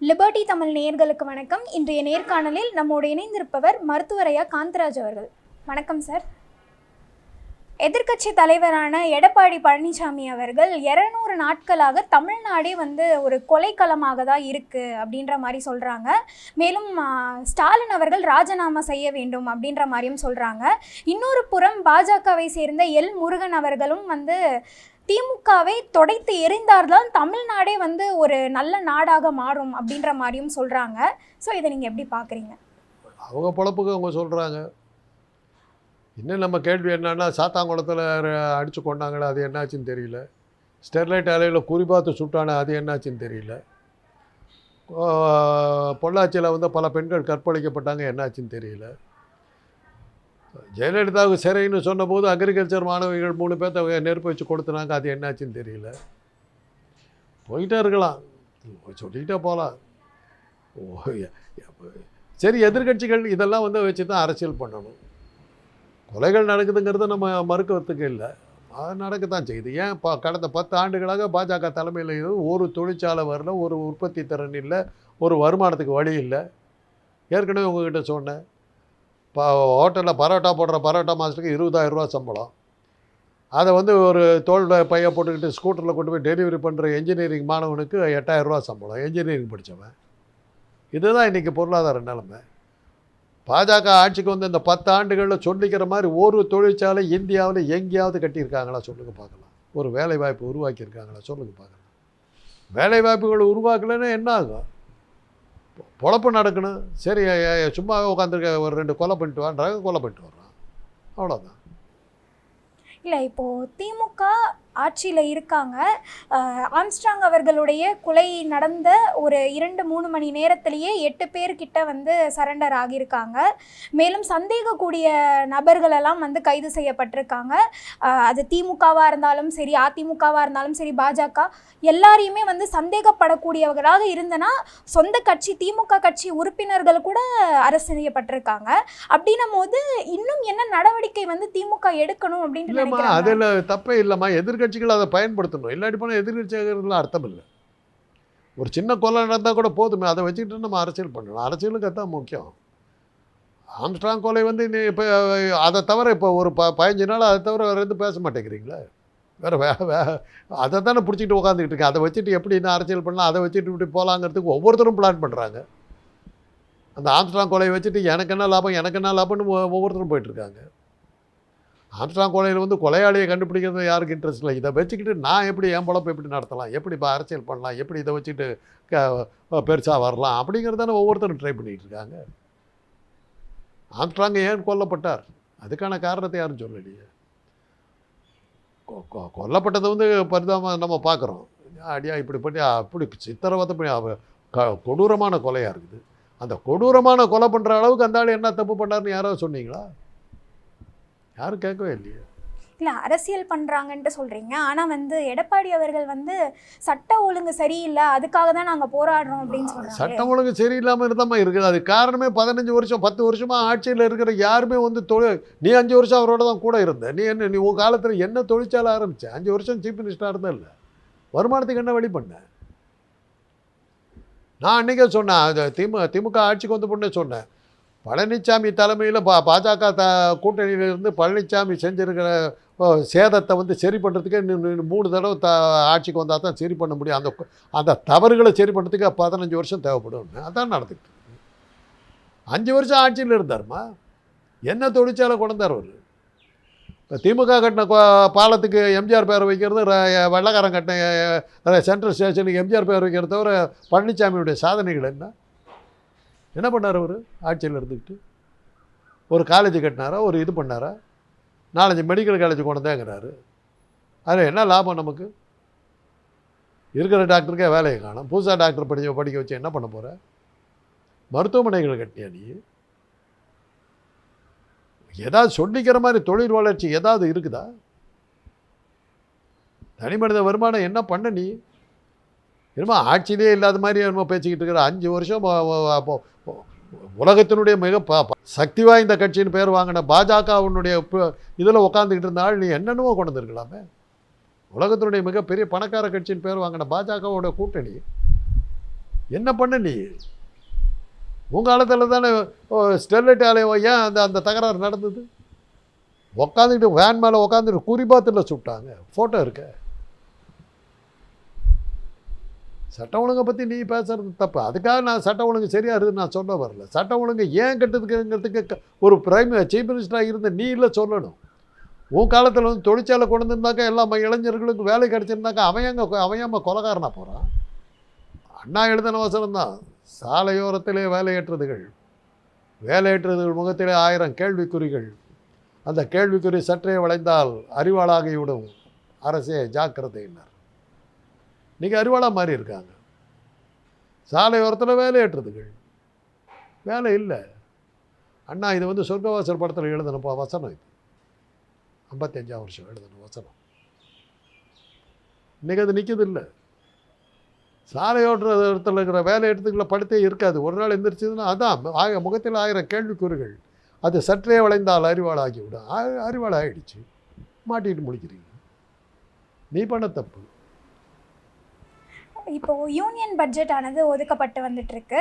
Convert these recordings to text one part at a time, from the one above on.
Liberty Tamil நேயர்களுக்கு வணக்கம். இன்றைய நேர்காணலில் நம்மோடு இணைந்திருப்பவர் மருத்துவரையா காந்தராஜ் அவர்கள். வணக்கம் சார் எதிர்க்கட்சி தலைவரான எடப்பாடி பழனிசாமி அவர்கள் இரநூறு நாட்களாக தமிழ்நாடே வந்து ஒரு கொலைக்களமாக தான் இருக்குது அப்படின்ற மாதிரி சொல்கிறாங்க மேலும் ஸ்டாலின் அவர்கள் ராஜினாமா செய்ய வேண்டும் அப்படின்ற மாதிரியும் சொல்கிறாங்க இன்னொரு புறம் பாஜகவை சேர்ந்த எல் முருகன் அவர்களும் வந்து திமுகவை தொடைத்து எறிந்தால்தான் தமிழ்நாடே வந்து ஒரு நல்ல நாடாக மாறும் அப்படின்ற மாதிரியும் சொல்கிறாங்க ஸோ இதை நீங்கள் எப்படி பார்க்குறீங்க அவங்க பொழப்புக்கு அவங்க சொல்கிறாங்க இன்னும் நம்ம கேள்வி என்னன்னா சாத்தாங்குளத்தில் அடித்து கொண்டாங்களே அது என்னாச்சுன்னு தெரியல. ஸ்டெர்லைட் அலையில் குறிபாத்து சுட்டானே அது என்னாச்சுன்னு தெரியல. பொள்ளாச்சியில் வந்து பல பெண்கள் கற்பழிக்கப்பட்டாங்க என்னாச்சுன்னு தெரியல. ஜெயலலிதாவுக்கு சிறைன்னு சொன்னபோது அக்ரிகல்ச்சர் மாணவிகள் மூணு பேர்த்த நெருப்பு வச்சு கொடுத்துனாங்க. அது என்னாச்சுன்னு தெரியல. போயிட்டே இருக்கலாம் சொல்லிக்கிட்டே போகலாம் சரி எதிர்க்கட்சிகள் இதெல்லாம் வந்து வச்சு தான் அரசியல் பண்ணணும். கொலைகள் நடக்குதுங்கிறது நம்ம மறுக்கிறதுக்கு இல்லை. அது நடக்கத்தான் செய்யுது. ஏன் இப்போ கடந்த பத்து ஆண்டுகளாக பாஜக தலைமையில் ஒரு தொழிற்சாலை வரல ஒரு உற்பத்தி திறன் இல்லை ஒரு வருமானத்துக்கு வழி இல்லை. ஏற்கனவே உங்ககிட்ட சொன்னேன். இப்போ ஹோட்டலில் பரோட்டா போடுற பரோட்டா மாஸ்டருக்கு இருபதாயிரம் ரூபா சம்பளம். அதை வந்து ஒரு தோல் பைய போட்டுக்கிட்டு ஸ்கூட்டரில் கொண்டு போய் டெலிவரி பண்ணுற என்ஜினியரிங் மாணவனுக்கு எட்டாயிரம் ரூபா சம்பளம். என்ஜினியரிங் படித்தவன் இதுதான் இன்றைக்கி பொருளாதார நிலைமை. பாஜக ஆட்சிக்கு வந்து இந்த பத்து ஆண்டுகளில் சொல்லிக்கிற மாதிரி ஒரு தொழிற்சாலை இந்தியாவில் எங்கேயாவது கட்டியிருக்காங்களா சொல்லுங்கள் பார்க்கலாம். ஒரு வேலைவாய்ப்பு உருவாக்கியிருக்காங்களா சொல்லுங்கள் பார்க்கலாம். வேலைவாய்ப்புகள் உருவாக்கலைன்னா என்ன ஆகும்? பொழப்பு நடக்கணும் சரி எ- சும்மாவே உட்காந்துருக்க ஒரு ரெண்டு கொலை பண்ணிட்டு வான்றாங்க கொலை பண்ணிட்டு வர்றான். அவ்வளோதான் இல்லை இப்போது திமுக ஆட்சியில் இருக்காங்க. ஆம்ஸ்ட்ராங் அவர்களுடைய கொலை நடந்த ஒரு இரண்டு மூணு மணி நேரத்திலேயே எட்டு பேர்கிட்ட வந்து சரண்டர் ஆகியிருக்காங்க. மேலும் சந்தேகக்கூடிய நபர்களெல்லாம் வந்து கைது செய்யப்பட்டிருக்காங்க. அது திமுகவாக இருந்தாலும் சரி அதிமுகவாக இருந்தாலும் சரி பாஜக எல்லாரையுமே வந்து சந்தேகப்படக்கூடியவர்களாக இருந்தனா சொந்த கட்சி திமுக கட்சி உறுப்பினர்கள் கூட அரசு செய்யப்பட்டிருக்காங்க. அப்படின்னும் போது இன்னும் என்ன நடவடிக்கை வந்து திமுக எடுக்கணும் அப்படின்னு அதில் தப்பே இல்லைம்மா. எதிர்கட்சிகள் அதை பயன்படுத்தணும். இல்லாட்டி போனால் எதிர்கட்சிகள்லாம் அர்த்தம் இல்லை. ஒரு சின்ன கொலை நடந்தால் கூட போதுமே அதை வச்சுக்கிட்டு நம்ம அரசியல் பண்ணணும். அரசியலுக்கு அதுதான் முக்கியம். ஆம்ஸ்ட்ராங் கொலை வந்து நீ இப்போ அதை தவிர இப்போ ஒரு ப பதினஞ்சு நாள் அதை தவிர வேறு எதுவும் பேச மாட்டேங்கிறீங்களே? வேறு வே வே அதை தானே பிடிச்சிட்டு உட்காந்துக்கிட்டு இருக்கேன். அதை வச்சுட்டு எப்படி என்ன அரசியல் பண்ணலாம்? அதை வச்சுட்டு இப்படி போகலாங்கிறதுக்கு ஒவ்வொருத்தரும் பிளான் பண்ணுறாங்க அந்த ஆம்ஸ்ட்ராங் கொலையை வச்சுட்டு எனக்கு என்ன லாபம் எனக்கு என்ன லாபம்னு ஒ- ஒவ்வொருத்தரும் போயிட்டுருக்காங்க ஆம்ஸ்ட்ராங் கொலையில் வந்து கொலையாளியை கண்டுபிடிக்கிறது யாருக்கு இன்ட்ரெஸ்ட் இல்லை? இதை வச்சுக்கிட்டு நான் எப்படி என் பொழப்பு எப்படி நடத்தலாம்? எப்படி இப்போ அரசியல் பண்ணலாம்? எப்படி இதை வச்சுட்டு க பெருசாக வரலாம்? அப்படிங்கிறதான ஒவ்வொருத்தரும் ட்ரை பண்ணிகிட்டு இருக்காங்க. ஆம்ஸ்ட்ராங் ஏன் கொல்லப்பட்டார்? அதுக்கான காரணத்தை யாரும் சொல்லலையே. கொ- வந்து பரிதாபமாக நம்ம பார்க்குறோம். அடியா இப்படி பண்ணி அப்படி சித்திரவதை பண்ணி க கொடூரமான கொலையாக இருக்குது. அந்த கொடூரமான கொலை பண்ணுற அளவுக்கு அந்த ஆள் என்ன தப்பு பண்ணாருன்னு யாராவது சொன்னீங்களா? யாரும் கேட்கவே இல்லையே? இல்லை அரசியல் பண்ணுறாங்கன்ட்டு சொல்கிறீங்க ஆனால் வந்து எடப்பாடி அவர்கள் வந்து சட்ட ஒழுங்கு சரியில்லை அதுக்காக தான் நாங்கள் போராடுறோம் அப்படின்னு சொல்கிறாங்க சட்டம் ஒழுங்கு சரியில்லாமல் இருந்தாமல் இருக்குது. அது காரணமே பதினஞ்சு வருஷம் பத்து வருஷமாக ஆட்சியில் இருக்கிற யாருமே வந்து தொழில் நீ அஞ்சு வருஷம் அவரோட தான் கூட இருந்த. நீ என்ன நீ உன் காலத்தில் என்ன தொழிற்சாலை ஆரம்பிச்ச? அஞ்சு வருஷம் சீஃப் மினிஸ்டராக இருந்த இல்லை வருமானத்துக்கு என்ன வழி பண்ண நான் அன்றைக்கே சொன்னேன் திமுக திமுக ஆட்சிக்கு வந்து பொண்ணே சொன்னேன். பழனிசாமி தலைமையில் பா பாஜக த கூட்டணியிலிருந்து பழனிசாமி செஞ்சிருக்கிற சேதத்தை வந்து சரி பண்ணுறதுக்கே இன்னும் மூணு தடவை த ஆட்சிக்கு வந்தால் தான் சரி பண்ண முடியும். அந்த அந்த தவறுகளை சரி பண்ணுறதுக்கு பதினஞ்சு வருஷம் தேவைப்படும் அதான் நடந்துக்கிட்டு அஞ்சு வருஷம் ஆட்சியில் இருந்தாருமா? என்ன தொழிற்சாலை கொண்டார் அவர்? திமுக கட்டின பாலத்துக்கு எம்ஜிஆர் பேர் வைக்கிறது வெள்ளக்காரன் கட்டின சென்ட்ரல் ஸ்டேஷனுக்கு எம்ஜிஆர் பேர் வைக்கிறத தவிர பழனிசாமியுடைய சாதனைகள் என்ன? என்ன பண்ணார் அவர்? ஆட்சியில் இருந்துக்கிட்டு. ஒரு காலேஜ் கட்டினாரா? ஒரு இது பண்ணாரா? நாலஞ்சு மெடிக்கல் காலேஜ் கொண்டதேங்கிறாரு அதில் என்ன லாபம் நமக்கு? இருக்கிற டாக்டருக்கே வேலையை காணும். புதுசாக டாக்டர் படிக்க படிக்க வச்சு என்ன பண்ண போகிற மருத்துவமனைகள் கட்டியா நீ? ஏதாவது சொல்லிக்கிற மாதிரி தொழில் வளர்ச்சி ஏதாவது இருக்குதா? தனி மனித வருமானம் என்ன பண்ண நீ? என்னமோ ஆட்சியிலே இல்லாத மாதிரி என்னமோ பேசிக்கிட்டு இருக்கிற அஞ்சு வருஷம் உலகத்தினுடைய மிக ப சக்தி வாய்ந்த கட்சின்னு பேர் வாங்கின பாஜகவினுடைய இதில் உட்காந்துக்கிட்டு இருந்தால் நீ என்னென்னவோ கொண்டு வந்திருக்கலாமே உலகத்தினுடைய மிகப்பெரிய பணக்கார கட்சியின் பேர் வாங்கின பாஜகவோட கூட்டணி. என்ன பண்ண நீ? உங்கள் காலத்தில் தானே ஓ, ஸ்டெர்லைட் ஆலயம் ஏன் அந்த அந்த தகராறு நடந்தது? உக்காந்துக்கிட்டு வேன் மேலே உக்காந்துட்டு குறிபாத்தில் சுட்டாங்க. ஃபோட்டோ இருக்க. சட்ட ஒழுங்கை பற்றி நீ பேசுகிறது தப்பு. அதுக்காக நான் சட்ட ஒழுங்கு சரியாக இருக்குன்னு நான் சொல்ல வரல. சட்ட ஒழுங்கு ஏன் கெட்டதுக்குங்கிறதுக்கு ஒரு பிரைம் சீஃப் மினிஸ்டராக இருந்த நீ இல்லை சொல்லணும். உன் காலத்தில் வந்து தொழிற்சாலை கொண்டு வந்திருந்தாக்கா எல்லா ம- இளைஞர்களுக்கும் வேலை கிடச்சிருந்தாக்கா அவன் எங்க அவன் ஏம்மா கொலகாரனா போகிறான் அண்ணா எழுதின வசனம் தான். சாலையோரத்திலே வேலையேற்றதுகள் வேலையேற்றதுகள் முகத்திலே ஆயிரம் கேள்விக்குறிகள். அந்த கேள்விக்குறி சற்றே வளைந்தால் அறிவாளாகிவிடும். அரசே ஜாக்கிரதையினர். இன்றைக்கி அறிவாளாக மாறி இருக்காங்க. சாலையோரத்தில் வேலையேற்றுறதுகள் வேலை இல்லை. அண்ணா இது வந்து சொர்க்கவாசல் படத்தில் எழுதின வசனம் இது. ஐம்பத்தஞ்சாம் வருஷம் எழுதின வசனம். இன்றைக்கி அது நிற்கிறது இல்லை. சாலையோட்டுற இடத்துல இருக்கிற வேலை இடத்துக்குள்ள படுத்தே இருக்காது. ஒரு நாள் எந்திரிச்சதுன்னா அதான் ஆக முகத்தில் ஆயிரம் கேள்விக்குறிகள். அது சற்றே வளைந்தால் அறிவாள் ஆகிவிடும் ஆ- அறிவாள் ஆகிடுச்சு மாட்டிட்டு முடிக்கிறீங்க. நீ பண்ண தப்பு. இப்போ யூனியன் பட்ஜெட் ஆனது ஒதுக்கப்பட்டு வந்துட்டு இருக்கு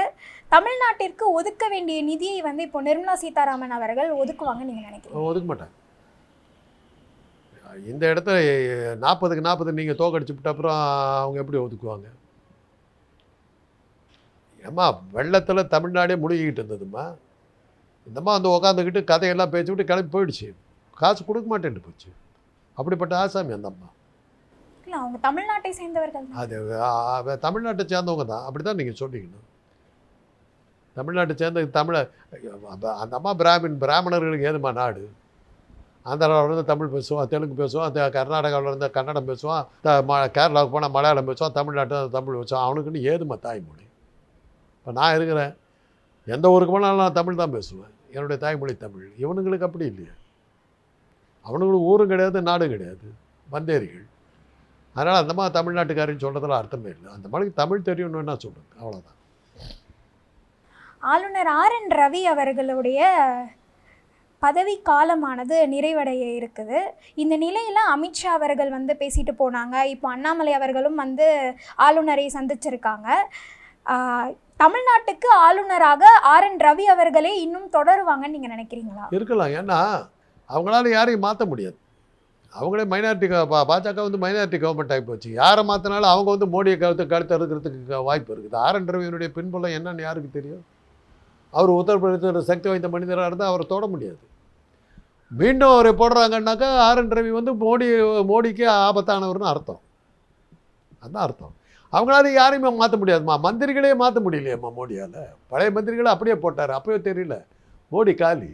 தமிழ்நாட்டிற்கு ஒதுக்க வேண்டிய நிதியை வந்து இப்போ நிர்மலா சீதாராமன் அவர்கள் ஒதுக்குவாங்க நீங்க நினைக்கிறீங்க? ஒதுக்க மாட்டாங்க இந்த இடத்துல நாற்பதுக்கு நாற்பது நீங்கள் தோக்கடிச்சு விட்ட அப்புறம் அவங்க எப்படி ஒதுக்குவாங்க? ஏம்மா வெள்ளத்தில் தமிழ்நாடே முழுகிக்கிட்டு இருந்ததும்மா. இந்தம்மா வந்து உக்காந்துக்கிட்டு கதையெல்லாம் பேசிவிட்டு கிளம்பி போயிடுச்சு. காசு கொடுக்க மாட்டேன்ட்டு போச்சு. அப்படிப்பட்ட ஆசாமி அந்த அம்மா. இல்லை அவங்க தமிழ்நாட்டை சேர்ந்தவர்கள் அது தமிழ்நாட்டை சேர்ந்தவங்க தான். அப்படி தான் நீங்கள் சொல்லிக்கணும் தமிழ்நாட்டை சேர்ந்த தமிழ அந்த அம்மா பிராமின் பிராமணர்களுக்கு ஏதுமா நாடு? ஆந்திராவில் இருந்து தமிழ் பேசுவான் தெலுங்கு பேசுவான் கர்நாடகாவில் இருந்து கன்னடம் பேசுவான் கேரளாவுக்கு போனால் மலையாளம் பேசுவான் தமிழ்நாட்டில் தமிழ் பேசுவான். அவனுக்குன்னு ஏதுமா தாய்மொழி? இப்போ நான் இருக்கிறேன். எந்த ஊருக்கு போனாலும் நான் தமிழ் தான் பேசுவேன். என்னுடைய தாய்மொழி தமிழ். இவனுங்களுக்கு அப்படி இல்லையா. அவனுங்களுக்கு ஊரும் கிடையாது நாடும் கிடையாது. வந்தேரிகள். அதனால் அந்த மாதிரி தமிழ்நாட்டுக்காரின்னு சொல்கிறதுல அர்த்தமே இல்லை. அந்த மாதிரி தமிழ் தெரியும்னு வேணா சொல்லுங்க அவ்வளோதான் ஆளுநர் ஆர் என் ரவி அவர்களுடைய பதவி காலமானது நிறைவடைய இருக்குது. இந்த நிலையில் அமித்ஷா அவர்கள் வந்து பேசிட்டு போனாங்க. இப்போ அண்ணாமலை அவர்களும் வந்து ஆளுநரை சந்திச்சிருக்காங்க. தமிழ்நாட்டுக்கு ஆளுநராக ஆர் என் ரவி அவர்களே இன்னும் தொடருவாங்கன்னு நீங்கள் நினைக்கிறீங்களா? இருக்கலாம். ஏன்னா அவங்களால யாரையும் மாற்ற முடியாது. அவங்களே மைனாரிட்டி பாஜக வந்து மைனாரிட்டி கவர்மெண்ட் ஆகி போச்சு. யாரை மாற்றினாலும் அவங்க வந்து மோடியை கழுத்து கழுத்து அறுக்கிறதுக்கு வாய்ப்பு இருக்குது. ஆர் என் ரவியினுடைய பின்புலம் என்னன்னு யாருக்கு தெரியும்? அவர் உத்தரப்பிரதேச சக்தி வாய்ந்த மனிதராக இருந்தால் அவரை தொட முடியாது. மீண்டும் அவரை போடுறாங்கன்னாக்கா ஆர் என் ரவி வந்து மோடி மோடிக்கு ஆபத்தானவர்னு அர்த்தம். அதுதான் அர்த்தம். அவங்களால யாரையுமே மாற்ற முடியாதும்மா மந்திரிகளே மாற்ற முடியலையேம்மா மோடியால்? பழைய மந்திரிகளை அப்படியே போட்டார். அப்பவே தெரியல. மோடி காலி.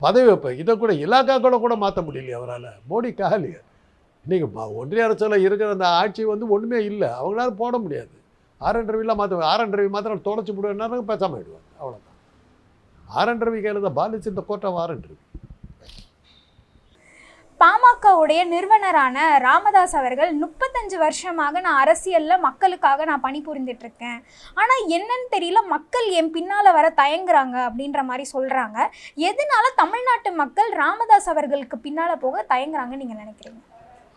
பதவி வைப்பேன் இதை கூட இலாக்காக்களை கூட மாற்ற முடியலையே அவரால். மோடி காலி. இன்றைக்கி ஒன்றிய அரசில் இருக்கிற அந்த ஆட்சி வந்து ஒன்றுமே இல்லை. அவங்களால போட முடியாது. ஆரன் ரவிலாம் மாற்ற ஆர் ரவி மாத்திரம் தொடச்சி விடுவேன்னா பேசாமல் ஆயிடுவாங்க. அவ்வளோதான் ஆர் என் ரவி கையில் தான் பாலிச்சு இந்த கோட்டம் ஆரன் ரவி பாமகவுடைய நிறுவனரான ராமதாஸ் அவர்கள் முப்பத்தஞ்சு வருஷமாக நான் அரசியலில் மக்களுக்காக நான் பணிபுரிந்துட்டு இருக்கேன் ஆனால் என்னன்னு தெரியல மக்கள் என் பின்னால் வர தயங்குறாங்க அப்படின்ற மாதிரி சொல்கிறாங்க எதனால தமிழ்நாட்டு மக்கள் ராமதாஸ் அவர்களுக்கு பின்னால் போக தயங்குறாங்கன்னு நீங்கள் நினைக்கிறீங்க?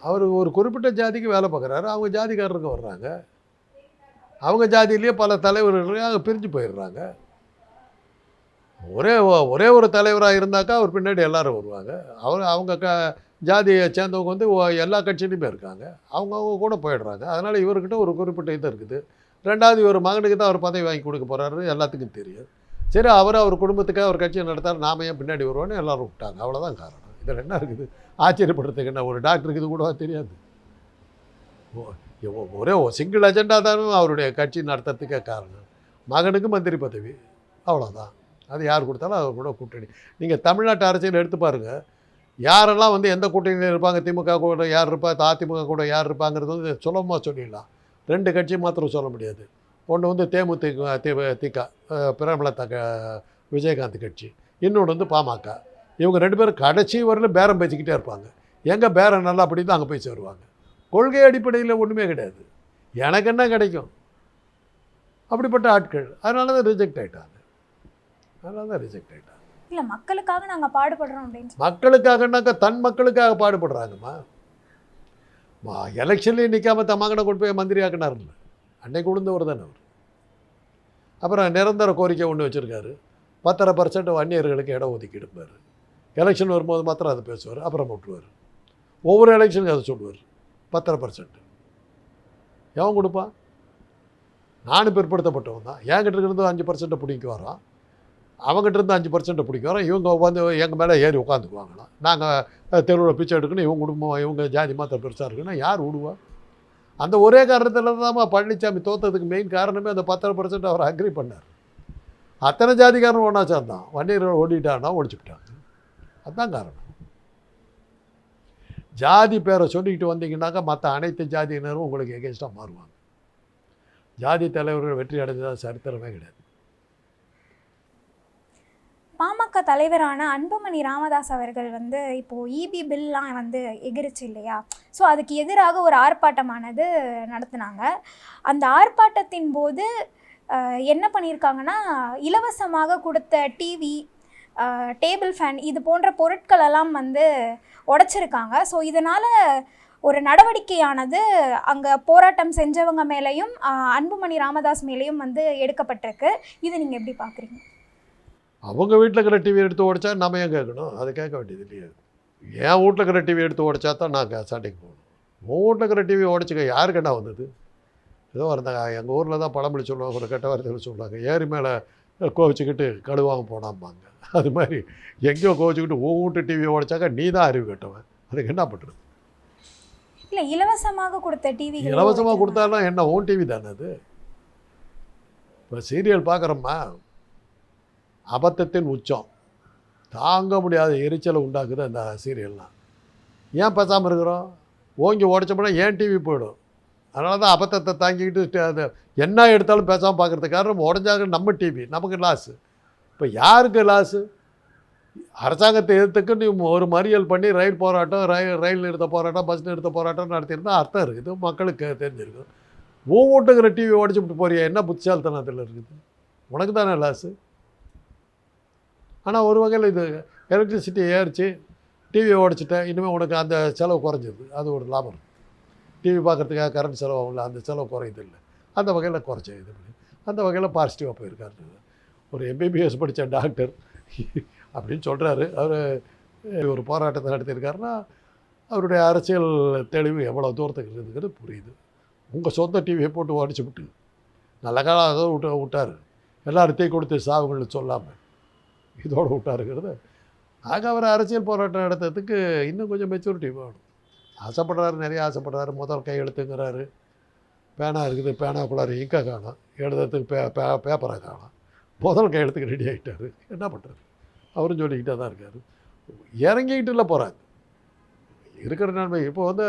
அவர் ஒரு குறிப்பிட்ட ஜாதிக்கு வேலை பார்க்குறாரு அவங்க ஜாதிக்காரருக்கு வர்றாங்க. அவங்க ஜாதியிலேயே பல தலைவர்கள் அங்கே பிரிஞ்சு போயிடுறாங்க. ஒரே ஒரே ஒரு தலைவராக இருந்தாக்கா அவர் பின்னாடி எல்லாரும் வருவாங்க. அவர் அவங்க க ஜாதியை சேர்ந்தவங்க வந்து எல்லா கட்சியிலையுமே இருக்காங்க. அவங்கவுங்க கூட போயிடுறாங்க. அதனால் இவர்கிட்ட ஒரு குறிப்பிட்ட இது இருக்குது. ரெண்டாவது இவர் மகனுக்கு தான் அவர் பதவி வாங்கி கொடுக்க போகிறாரு எல்லாத்துக்கும் தெரியும். சரி அவர் அவர் குடும்பத்துக்காக அவர் கட்சியை நடத்தார் நாம ஏன் பின்னாடி வருவோன்னு எல்லோரும் விட்டாங்க. அவ்வளோதான் காரணம். இதில் என்ன இருக்குது? ஆச்சரியப்படுறதுக்கு என்ன? ஒரு டாக்டருக்கு இது கூட தெரியாது? ஒரே சிங்கிள் அஜெண்டா தானே அவருடைய கட்சி நடத்துறதுக்கே காரணம். மகனுக்கு மந்திரி பதவி. அவ்வளோதான் அது யார் கொடுத்தாலும் அவர் கூட கூட்டணி. நீங்கள் தமிழ்நாட்டு அரசியல் எடுத்து பாருங்கள் யாரெல்லாம் வந்து எந்த கூட்டணியில் இருப்பாங்க? திமுக கூட யார் இருப்பா? அதிமுக கூட யார் இருப்பாங்கிறது வந்து சுலபமாக சொல்லிடலாம். ரெண்டு கட்சி மாத்திரம் சொல்ல முடியாது. ஒன்று வந்து தேமுதிக திக பிரபல தக க விஜயகாந்த் கட்சி. இன்னொன்று வந்து பாமக. இவங்க ரெண்டு பேரும் கடைசி வரையிலும் பேரம் பேசிக்கிட்டே இருப்பாங்க. எங்கே பேரம் நல்லா அப்படின்னு அங்கே போய் சேருவாங்க. கொள்கை அடிப்படையில் ஒன்றுமே கிடையாது. எனக்கு என்ன கிடைக்கும்? அப்படிப்பட்ட ஆட்கள். அதனால தான் ரிஜெக்ட் ஆயிட்டாங்க. அதனால தான் ரிஜெக்ட் ஆகிட்டாங்க இல்லை மக்களுக்காக நாங்கள் பாடுபடுறோம் அப்படின்னு மக்களுக்காகனாக்கா தன் மக்களுக்காக பாடுபடுறாங்கம்மா. மா எலெக்ஷன்லேயே நிற்காம தன் கொண்டு போய் மந்திரி ஆக்கினார்ல அன்னைக்கு உளுந்தவர் தானே அவர். அப்புறம் நிரந்தர கோரிக்கை ஒன்று வச்சுருக்காரு. பத்தரை பர்சன்ட் வன்னியர்களுக்கு இடம் ஒதுக்கிடுப்பார் எலெக்ஷன் வரும்போது மாத்திரம் அதை பேசுவார் அப்புறம் விட்டுருவார் ஒவ்வொரு எலெக்ஷனுக்கு அதை சொல்லுவார் பத்தரை பர்சன்ட் எவன் கொடுப்பான்? நானும் பிற்படுத்தப்பட்டவன் தான். என்கிட்ட இருந்து அஞ்சு பர்சன்ட்டை பிடிக்க வரான் அவங்ககிட்ட இருந்து அஞ்சு பர்சன்ட்டை பிடிக்க வரோம் இவங்க வந்து எங்கள் மேலே ஏறி உட்காந்துக்குவாங்களாம் நாங்கள் தெருவில் பிச்சை எடுக்கணும் இவங்க குடும்பம் இவங்க ஜாதி மாத்திரம் பெருசாக இருக்குன்னா யார் விடுவா? அந்த ஒரே காரணத்தில் தான்மா பழனிசாமி தோத்ததுக்கு மெயின் காரணமே அந்த பத்தரை பர்சன்ட் அவர் அக்ரி பண்ணார். அத்தனை ஜாதிக்காரன் ஒன்றா சேர்ந்தான். வண்டியர்கள் ஓடிட்டான்னா ஒழிச்சுக்கிட்டாங்க அதுதான் காரணம். ஜாதி பேரை சொல்லிக்கிட்டு வந்தீங்கன்னாக்கா மற்ற அனைத்து ஜாதியினரும் உங்களுக்கு எகேன்ஸ்டாக மாறுவாங்க. ஜாதி தலைவர்கள் வெற்றி அடைஞ்சதா சரித்திரமே கிடையாது. பாமக தலைவரான அன்புமணி ராமதாஸ் அவர்கள் வந்து இப்போ இபி பில்லாம் வந்து எகிருச்சு இல்லையா? ஸோ அதுக்கு எதிராக ஒரு ஆர்ப்பாட்டமானது நடத்தினாங்க. அந்த ஆர்ப்பாட்டத்தின் போது என்ன பண்ணியிருக்காங்கன்னா இலவசமாக கொடுத்த டிவி டேபிள் ஃபேன் இது போன்ற பொருட்கள் எல்லாம் வந்து உடைச்சிருக்காங்க. ஸோ இதனால் ஒரு நடவடிக்கையானது அங்கே போராட்டம் செஞ்சவங்க மேலேயும் அன்புமணி ராமதாஸ் மேலேயும் வந்து எடுக்கப்பட்டிருக்கு. இது நீங்கள் எப்படி பார்க்குறீங்க அவங்க வீட்டில் இருக்கிற டிவி எடுத்து உடைச்சா நம்ம ஏன் கேட்கணும்? அதை கேட்க வேண்டியது இல்லையே. என் வீட்டில் இருக்கிற டிவி எடுத்து உடைச்சா தான் நான் சண்டைக்கு போகணும். உன் வீட்டில் இருக்கிற டிவி உடைச்சிக்க யாருக்கு என்ன வந்தது? ஏதோ இருந்தாங்க. எங்கள் ஊரில் தான் பழமொழி சொல்லுவாங்க ஒரு கெட்ட வார்த்தைகள் சொல்லுவாங்க. ஏரி மேலே கோவிச்சுக்கிட்டு கழுவாமல் போனாம்பாங்க அது மாதிரி எங்கேயோ கோவிச்சுக்கிட்டு உன் வீட்டு டிவியை உடைச்சாக்கா நீ தான் அறிவு கட்டவன். அதுக்கு என்ன பண்ணுறது? இல்லை இலவசமாக கொடுத்த டிவி இலவசமாக கொடுத்தாலும் என்ன? ஓன் டிவி தானே அது? இப்போ சீரியல் பார்க்குறோம்மா அபத்தத்தின் உச்சம். தாங்க முடியாத எரிச்சலை உண்டாக்குது அந்த சீரியல்லாம் ஏன் பேசாமல் இருக்கிறோம்? ஓங்கி உடச்சோம்னா ஏன் டிவி போயிடும்? அதனால தான் அபத்தத்தை தாங்கிக்கிட்டு அது என்ன எடுத்தாலும் பேசாமல் பார்க்குறதுக்காக நம்ம உடஞ்சாங்க நம்ம டிவி நமக்கு லாஸு இப்போ யாருக்கு லாஸு அரசாங்கத்தை எதிர்த்துக்கு நீ ஒரு மறியல் பண்ணி ரயில் போராட்டம் ரயில் ரயில் நிறுத்த போராட்டம் பஸ் நிறுத்த போராட்டம் நடத்தியிருந்தால் அர்த்தம் இருக்குது. மக்களுக்கு தெரிஞ்சிருக்கும். ஓட்டுங்கிற வீட்டுக்கிற டிவி உடச்சிட்டு போறியா? என்ன புத்திசாலித்தனத்தில் இருக்குது? உனக்கு தானே லாஸு ஆனால் ஒரு வகையில் இது எலக்ட்ரிசிட்டி ஏறிச்சு டிவியை உடச்சிட்டேன். இனிமேல் உனக்கு அந்த செலவு குறைஞ்சிது. அது ஒரு லாபம். டிவி பார்க்குறதுக்காக கரண்ட் செலவாகும்ல அந்த செலவு குறையுது இல்லை. அந்த வகையில் குறைச்ச இது பண்ணி. அந்த வகையில் பாசிட்டிவாக போயிருக்காரு. ஒரு எம்பிபிஎஸ் படித்த டாக்டர் அப்படின்னு சொல்கிறாரு அவர் ஒரு போராட்டத்தை நடத்தியிருக்காருன்னா அவருடைய அரசியல் தெளிவு எவ்வளோ தூரத்துக்கு இருக்குதுங்கிறது புரியுது. உங்கள் சொந்த டிவியை போட்டு உடச்சி விட்டு நல்ல காலம் அதை விட்டு விட்டார். எல்லாருத்தையும் கொடுத்து சாவுங்கள்னு சொல்லாமல் இதோடு விட்டாருங்கிறது. ஆக அவர் அரசியல் போராட்டம் நடத்துறதுக்கு இன்னும் கொஞ்சம் மெச்சூரிட்டி வேணும். ஆசைப்படுறாரு நிறைய ஆசைப்படுறாரு. முதல் கையெழுத்துங்கிறாரு பேனா இருக்குது பேனாக்குள்ளார இங்க காணும். எழுதுறதுக்கு பே பே பேப்பரை காணும். முதல் கையெழுத்துக்கு ரெடி ஆகிட்டார் என்ன பண்ணுறாரு அவரும் சொல்லிக்கிட்டே தான் இருக்கார். இறங்கிக்கிட்டு இல்லை போகிறாங்க இருக்கிற நன்மை. இப்போ வந்து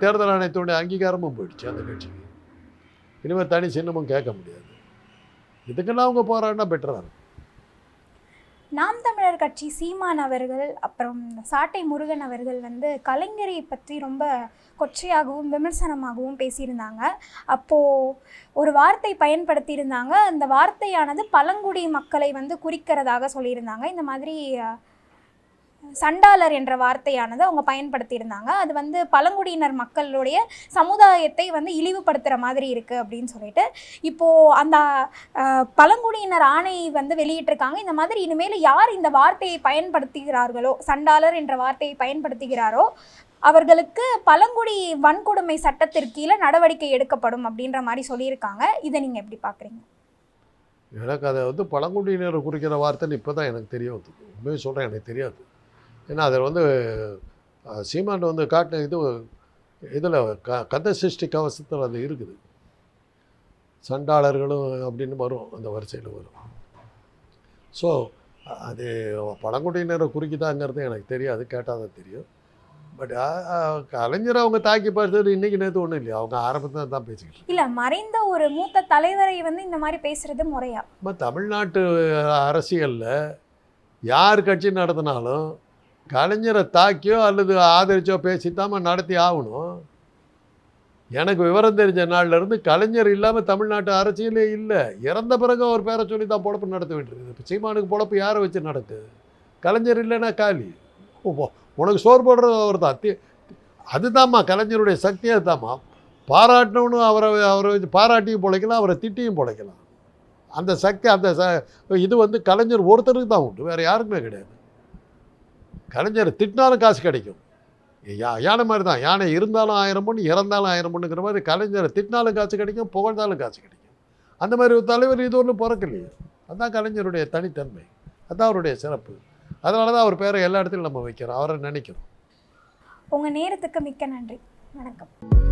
தேர்தல் ஆணையத்துடைய அங்கீகாரமும் போயிடுச்சு அந்த கட்சிக்கு. இனிமேல் தனி சின்னமும் கேட்க முடியாது. இதுக்கெல்லாம் அவங்க போகிறாங்கன்னா பெட்டராக இருக்கும். தமிழர் கட்சி சீமான் அவர்கள் அப்புறம் சாட்டை முருகன் அவர்கள் வந்து கலைஞரை பற்றி ரொம்ப கொச்சையாகவும் விமர்சனமாகவும் பேசியிருந்தாங்க. அப்போது ஒரு வார்த்தை பயன்படுத்தியிருந்தாங்க. அந்த வார்த்தையானது பழங்குடி மக்களை வந்து குறிக்கிறதாக சொல்லியிருந்தாங்க. இந்த மாதிரி சண்டாளர் என்ற வார்த்தையானது அவங்க பயன்படுத்தியிருந்தாங்க. அது வந்து பழங்குடியினர் மக்களுடைய சமுதாயத்தை வந்து இழிவுபடுத்துகிற மாதிரி இருக்குது அப்படின்னு சொல்லிட்டு. இப்போது அந்த பழங்குடியினர் ஆணை வந்து வெளியிட்டிருக்காங்க. இந்த மாதிரி இனிமேல் யார் இந்த வார்த்தையை பயன்படுத்துகிறார்களோ சண்டாளர் என்ற வார்த்தையை பயன்படுத்துகிறாரோ அவர்களுக்கு பழங்குடி வன்கொடுமை சட்டத்திற்கு கீழே நடவடிக்கை எடுக்கப்படும் அப்படின்ற மாதிரி சொல்லியிருக்காங்க. இதை நீங்கள் எப்படி பார்க்குறீங்க எனக்கு அதை வந்து பழங்குடியினரை குறிக்கிற வார்த்தைன்னு இப்போ தான் எனக்கு தெரிய உண்மையை சொல்கிறேன் எனக்கு தெரியாது. ஏன்னா அதில் வந்து சீமான் வந்து காட்டின இது இதில் க கந்த சிருஷ்டி கவசத்தில் அது இருக்குது. சண்டாளர்களும் அப்படின்னு வரும் அந்த வரிசையில் வரும். ஸோ அது பழங்குடியினரை குறிக்குதாங்கிறது எனக்கு தெரியாது கேட்டால் தான் தெரியும். பட் கலைஞர் அவங்க தாக்கி பார்த்தது இன்றைக்கி நேற்று ஒன்றும் இல்லையா? அவங்க ஆரம்பத்தில் தான் பேசிக்கிட்டு இல்லை மறைந்த ஒரு மூத்த தலைவரை வந்து இந்த மாதிரி பேசுறது முறையா? நம்ம தமிழ்நாட்டு அரசியலில் யார் கட்சி நடத்தினாலும் கலைஞரை தாக்கியோ அல்லது ஆதரிச்சோ பேசித்தாம நடத்தி ஆகணும். எனக்கு விவரம் தெரிஞ்ச நாள்ல இருந்து கலைஞர் இல்லாமல் தமிழ்நாட்டு அரசியலே இல்லை. இறந்த பிறகு ஒரு பேரை சொல்லி தான் பொழப்பு நடத்த வேண்டியிருக்குது. இப்போ சீமானுக்கு பொழப்பு யாரை வச்சு நடக்குது கலைஞர் இல்லைன்னா காலி. உனக்கு சோறு போடுறது அவர் தான். தி- அதுதாம்மா கலைஞருடைய சக்தி அதுதாம்மா. பாராட்டணும்னு அவரை அவரை வச்சு பாராட்டியும் பிழைக்கலாம் அவரை திட்டியும் பிழைக்கலாம். அந்த சக்தி அந்த ச இது வந்து கலைஞர் ஒருத்தருக்கு தான் உண்டு. வேறு யாருக்குமே கிடையாது. கலைஞர் திட்டினாலும் காசு கிடைக்கும். யா யானை மாதிரி தான். யானை இருந்தாலும் ஆயிரம் பொண்ணு இறந்தாலும் ஆயிரம் பொண்ணுங்கிற மாதிரி கலைஞரை திட்டினாலும் காசு கிடைக்கும் புகழ்ந்தாலும் காசு கிடைக்கும். அந்த மாதிரி ஒரு தலைவர் இது ஒன்றும் பிறக்கலையே. அதுதான் கலைஞருடைய தனித்தன்மை. அதுதான் அவருடைய சிறப்பு. அதனால தான் அவர் பேரை எல்லா இடத்துலையும் நம்ம வைக்கிறோம். அவரை நினைக்கிறோம். உங்கள் நேரத்துக்கு மிக்க நன்றி. வணக்கம்.